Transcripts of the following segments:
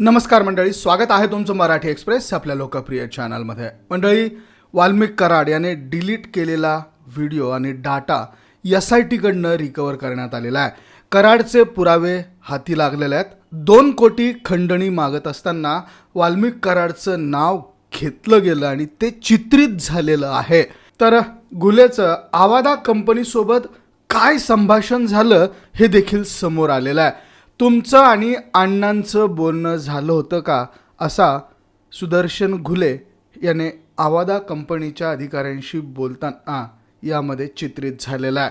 नमस्कार मंडळी स्वागत आहे तुमचं मराठी एक्सप्रेस आपल्या लोकप्रिय चॅनलमध्ये. मंडळी वाल्मिक कराड याने डिलीट केलेला व्हिडिओ आणि डाटा एस आय टीकडनं रिकवर करण्यात आलेला आहे. कराडचे पुरावे हाती लागलेले आहेत. दोन कोटी खंडणी मागत असताना वाल्मिक कराडचं नाव घेतलं गेलं आणि ते चित्रित झालेलं आहे. तर गुलेचं आवादा कंपनीसोबत काय संभाषण झालं हे देखील समोर आलेलं आहे. तुमचं आणि अण्णांचं बोलणं झालं होतं का? असा सुदर्शन घुले याने आवादा कंपनीच्या अधिकाऱ्यांशी बोलताना यामध्ये चित्रित झालेला आहे.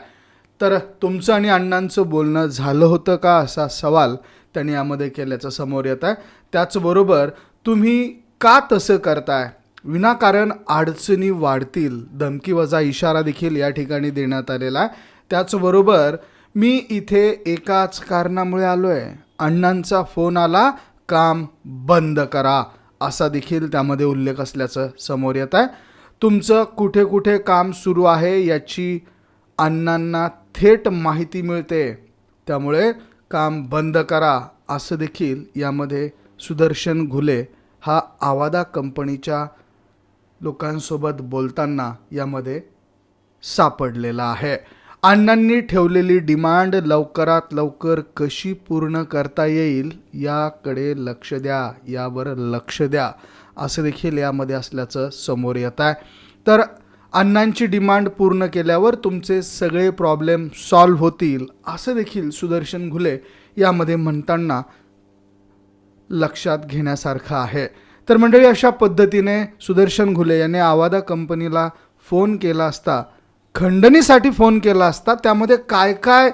तर तुमचं आणि अण्णांचं बोलणं झालं होतं का? असा सवाल त्यांनी यामध्ये केल्याचं समोर येत आहे. त्याचबरोबर तुम्ही का तसं करताय? विनाकारण अडचणी वाढतील धमकीवजा इशारा देखील या ठिकाणी देण्यात आलेला आहे. त्याचबरोबर मी इथे एकाच कारणामुळे आलो आहे अण्णांचा फोन आला काम बंद करा असा देखील त्यामध्ये उल्लेख असल्याचं समोर येत आहे. तुमचं कुठे कुठे काम सुरू आहे याची अण्णांना थेट माहिती मिळते. त्यामुळे काम बंद करा असं देखील यामध्ये सुदर्शन घुले हा आवादा कंपनीच्या लोकांसोबत बोलताना यामध्ये सापडलेला आहे. अण्णांनी ठेवलेली डिमांड लवकरात लवकर कशी पूर्ण करता येईल याकडे लक्ष द्या यावर लक्ष द्या असं देखील यामध्ये असल्याचं समोर येत आहे. तर अण्णांची डिमांड पूर्ण केल्यावर तुमचे सगळे प्रॉब्लेम सॉल्व्ह होतील असं देखील सुदर्शन घुले यामध्ये म्हणताना लक्षात घेण्यासारखं आहे. तर मंडळी अशा पद्धतीने सुदर्शन घुले यांनी आवादा कंपनीला फोन केला असता खंडणीसाठी फोन केला असता त्यामध्ये काय काय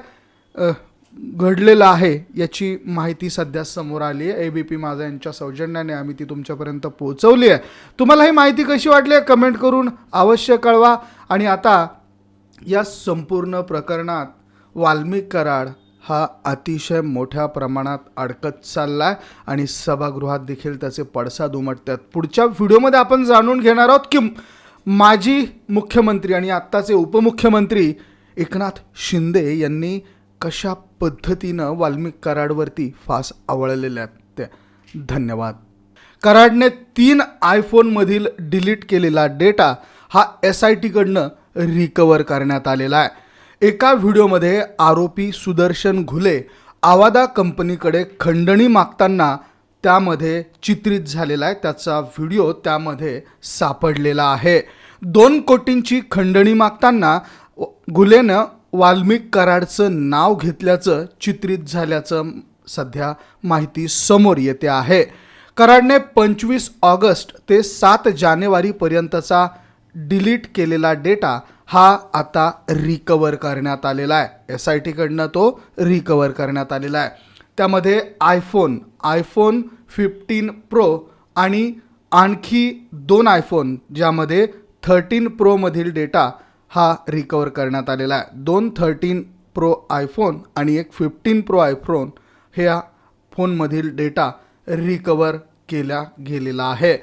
घडलेलं आहे याची माहिती सध्या समोर आली आहे. ए बी पी माझा यांच्या सौजन्याने आम्ही ती तुमच्यापर्यंत पोहोचवली आहे. तुम्हाला ही माहिती कशी वाटली आहे? कमेंट करून अवश्य कळवा. आणि आता या संपूर्ण प्रकरणात वाल्मिक कराड हा अतिशय मोठ्या प्रमाणात अडकत चालला आहे आणि सभागृहात देखील त्याचे पडसाद उमटतात. पुढच्या व्हिडिओमध्ये आपण जाणून घेणार आहोत की माजी मुख्यमंत्री आणि आत्ताचे उपमुख्यमंत्री एकनाथ शिंदे यांनी कशा पद्धतीनं वाल्मिक कराडवरती फास आवळलेल्या आहेत धन्यवाद. कराडने तीन आयफोनमधील डिलीट केलेला डेटा हा एस आय टीकडनं रिकवर करण्यात आलेला आहे. एका व्हिडिओमध्ये आरोपी सुदर्शन घुले आवादा कंपनीकडे खंडणी मागताना त्यामध्ये चित्रित झालेला आहे. त्याचा व्हिडिओ त्यामध्ये सापडलेला आहे. दोन कोटींची खंडणी मागताना गुलेनं वाल्मिक कराडचं नाव घेतल्याचं चित्रित झाल्याचं सध्या माहिती समोर येते आहे. कराडने पंचवीस ऑगस्ट ते सात जानेवारीपर्यंतचा डिलीट केलेला डेटा हा आता रिकवर करण्यात आलेला आहे. एस आय टीकडनं तो रिकवर करण्यात आलेला आहे. त्यामध्ये आयफोन आयफोन फिफ्टीन प्रो आणि आणखी दोन आयफोन ज्यामध्ये थर्टीन प्रोमधील डेटा हा रिकवर करण्यात आलेला आहे. दोन थर्टीन प्रो आयफोन आणि एक फिफ्टीन प्रो आयफोन ह्या फोनमधील डेटा रिकवर केला गेलेला आहे.